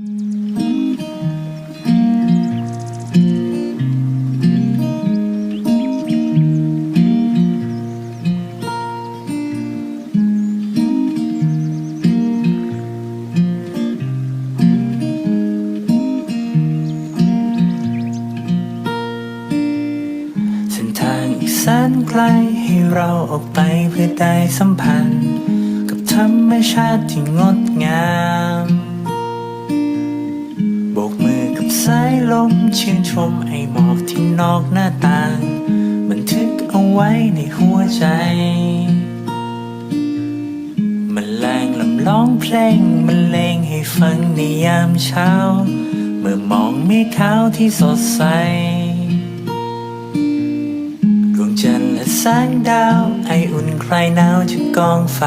เส้นทางอีกแสนไกลให้เราออกไปเพื่อได้สัมพันธ์ กับธรรมชาติที่งดงาม สายลมชื่นชมไอหมอกที่นอกหน้าต่าง บันทึกเอาไว้ในหัวใจ มันแรงลำร้องเพลงมันเลงให้ฟังในยามเช้า เมื่อมองเมฆขาวที่สดใสดวงจันทร์และแสงดาว ไออุ่นคลายหนาวจากกองไฟ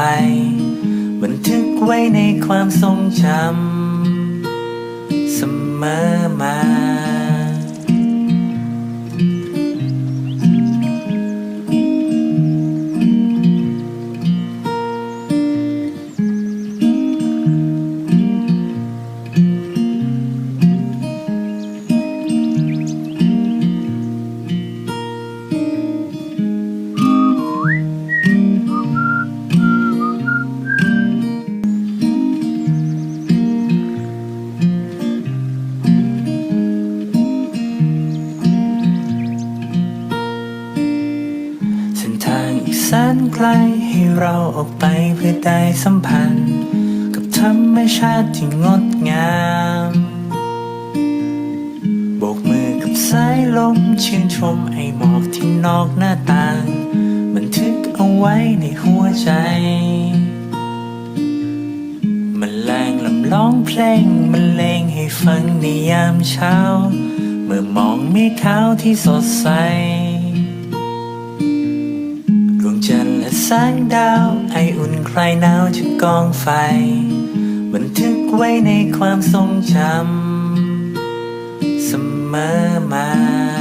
บันทึกไว้ในความทรงจำ เสมอมา แสนไกลให้เราออกไปเพื่อได้สัมพันธ์ กับธรรมชาติที่งดงามโบกมือกับสายลมชื่นชมไอหมอกที่นอกหน้าต่าง บันทึกเอาไว้ในหัวใจมันแรงลำร้องเพลงมันเลงให้ฟังในยามเช้า เมื่อมองเมฆขาวที่สดใส แสงดาวไออุ่นคลายหนาวจากกองไฟ บันทึกไว้ในความทรงจำเสมอมา